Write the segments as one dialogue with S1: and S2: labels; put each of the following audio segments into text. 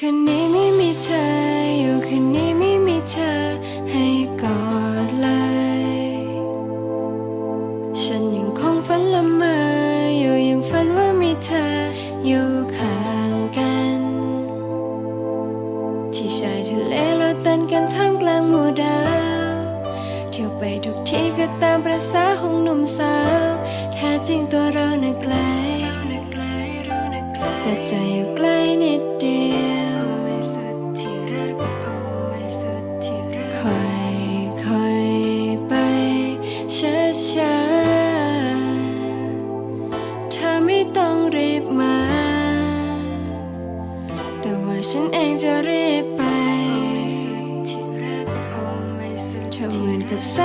S1: คืนนี้ไม่มีเธออยู่คืนนี้ไม่มีเธอให้กอดเลยฉันยังคงฝันละเมออยู่ยังฝันว่ามีเธออยู่ข้างกัน ที่ชายทะเลเราตันกันท่ามกลางหมู่ดาวเที่ยวไปทุกที่ก็ตามประษาของหนุ่มสาวแท้จริงตัวเราน่ะไกลแต่ใจ จะรีบไปเธอเหมือนกับแส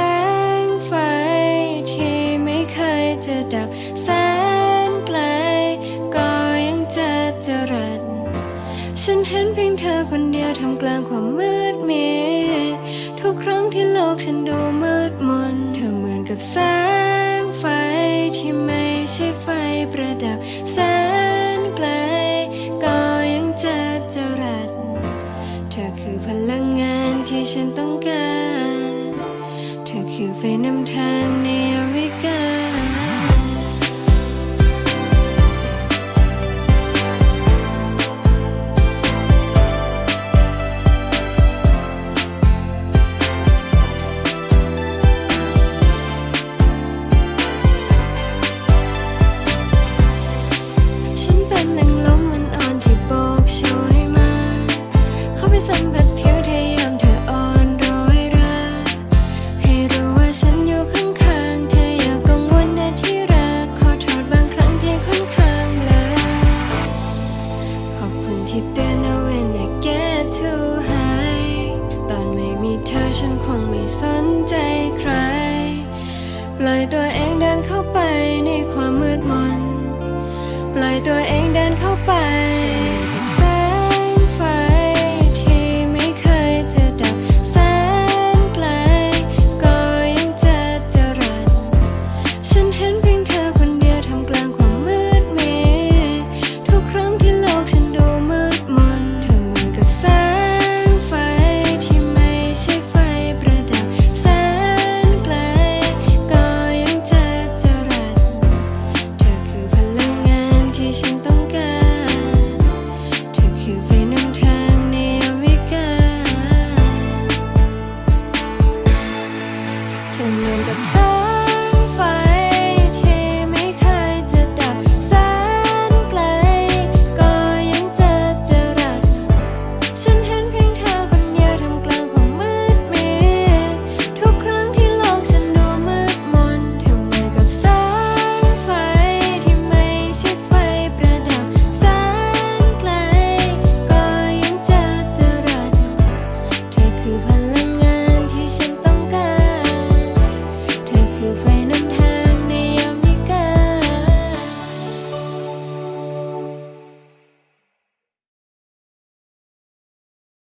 S1: งไฟ ที่ไม่เคยจะดับแสนไกล ก็ยังจะจรัสฉันเห็นเพียงเธอคนเดียวทำกลางความมืดมิดทุกครั้งที่โลกฉันดูมืดมน เธอเหมือนกับแสงไฟที่ไม่ใช่ไฟประดับ ฉันต้องการเธอคือไฟนำทางในอวิกาฉันเป็นนังลมมันอ่อนที่โบกโชยมา เขาไปสัมผัส ที่เตือนเอาไว้นะ get too high ตอนไม่มีเธอฉันคงไม่สนใจใคร ปล่อยตัวเองเดินเข้าไปในความมืดมน ปล่อยตัวเองเดินเข้าไป